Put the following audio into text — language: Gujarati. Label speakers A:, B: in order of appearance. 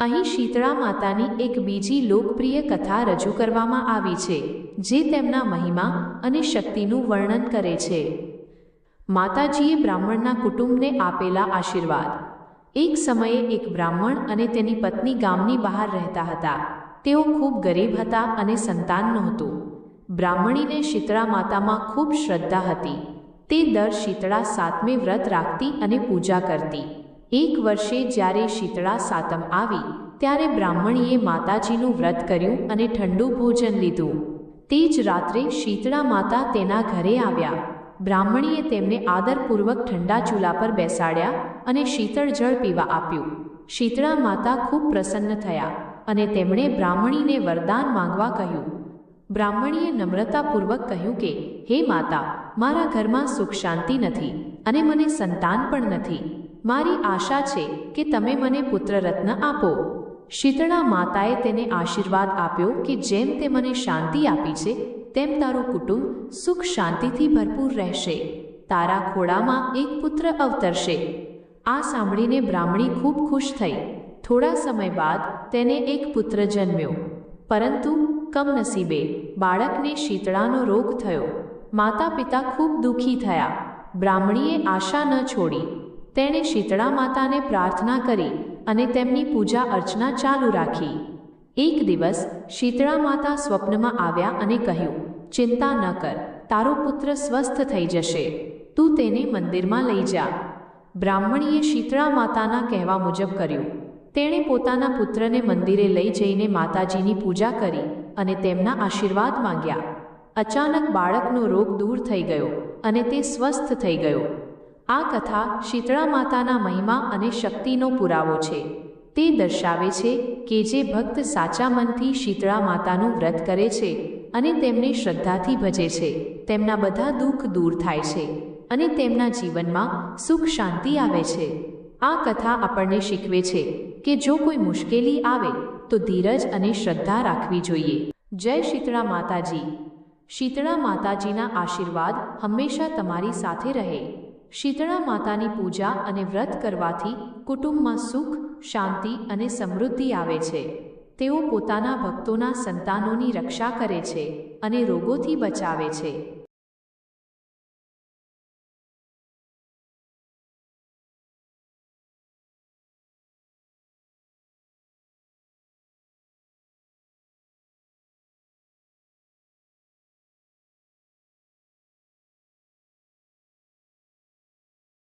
A: અહીં શીતળા માતાની એક બીજી લોકપ્રિય કથા રજૂ કરવામાં આવી છે, જે તેમના મહિમા અને શક્તિનું વર્ણન કરે છે. માતાજીએ બ્રાહ્મણના કુટુંબને આપેલા આશીર્વાદ. એક સમયે એક બ્રાહ્મણ અને તેની પત્ની ગામની બહાર રહેતા હતા. તેઓ ખૂબ ગરીબ હતા અને સંતાન નહોતું. બ્રાહ્મણીને શીતળા માતામાં ખૂબ શ્રદ્ધા હતી. તે દર શીતળા સાતમે વ્રત રાખતી અને પૂજા કરતી. એક વર્ષે જ્યારે શીતળા સાતમ આવી, ત્યારે બ્રાહ્મણીએ માતાજીનું વ્રત કર્યું અને ઠંડુ ભોજન લીધું. તે જ રાત્રે શીતળા માતા તેના ઘરે આવ્યા. બ્રાહ્મણીએ તેમને આદરપૂર્વક ઠંડા ચૂલા પર બેસાડ્યા અને શીતળ જળ પીવા આપ્યું. શીતળા માતા ખૂબ પ્રસન્ન થયા અને તેમણે બ્રાહ્મણીને વરદાન માંગવા કહ્યું. બ્રાહ્મણીએ નમ્રતાપૂર્વક કહ્યું કે, હે માતા, મારા ઘરમાં સુખ શાંતિ નથી અને મને સંતાન પણ નથી. મારી આશા છે કે તમે મને પુત્રરત્ન આપો. શીતળા માતાએ તેને આશીર્વાદ આપ્યો કે જેમ તે મને શાંતિ આપી છે, તેમ તારું કુટુંબ સુખ શાંતિથી ભરપૂર રહેશે. તારા ખોળામાં એક પુત્ર અવતરશે. આ સાંભળીને બ્રાહ્મણી ખૂબ ખુશ થઈ. થોડા સમય બાદ તેને એક પુત્ર જન્મ્યો. પરંતુ કમનસીબે બાળકને શીતળાનો રોગ થયો. માતા પિતા ખૂબ દુઃખી થયા. બ્રાહ્મણીએ આશા ન છોડી તેણે શીતળા માતાને પ્રાર્થના કરી અને તેમની પૂજા અર્ચના ચાલુ રાખી. એક દિવસ શીતળા માતા સ્વપ્નમાં આવ્યા અને કહ્યું, ચિંતા ન કર, તારો પુત્ર સ્વસ્થ થઈ જશે. તું તેને મંદિરમાં લઈ જા. બ્રાહ્મણીએ શીતળા માતાના કહેવા મુજબ કર્યું. તેણે પોતાના પુત્રને મંદિરે લઈ જઈને માતાજીની પૂજા કરી અને તેમના આશીર્વાદ માંગ્યા. અચાનક બાળકનો રોગ દૂર થઈ ગયો અને તે સ્વસ્થ થઈ ગયો. આ કથા શીતળા માતાના મહિમા અને શક્તિનો પુરાવો છે. તે દર્શાવે છે કે જે ભક્ત સાચા મનથી શીતળા માતાનું વ્રત કરે છે અને તેમને શ્રદ્ધાથી ભજે છે. તેમના બધા દુઃખ દૂર થાય છે અને તેમના જીવનમાં સુખ શાંતિ આવે છે. આ કથા આપણને શીખવે છે કે જો કોઈ મુશ્કેલી આવે, તો ધીરજ અને શ્રદ્ધા રાખવી જોઈએ. જય શીતળા માતાજી. શીતળા માતાજીના આશીર્વાદ હંમેશા તમારી સાથે રહે. શીતળા માતાની પૂજા અને વ્રત કરવાથી કુટુંબમાં સુખ, શાંતિ અને સમૃદ્ધિ આવે છે. તેઓ પોતાના ભક્તોના સંતાનોની રક્ષા કરે છે અને રોગોથી બચાવે છે.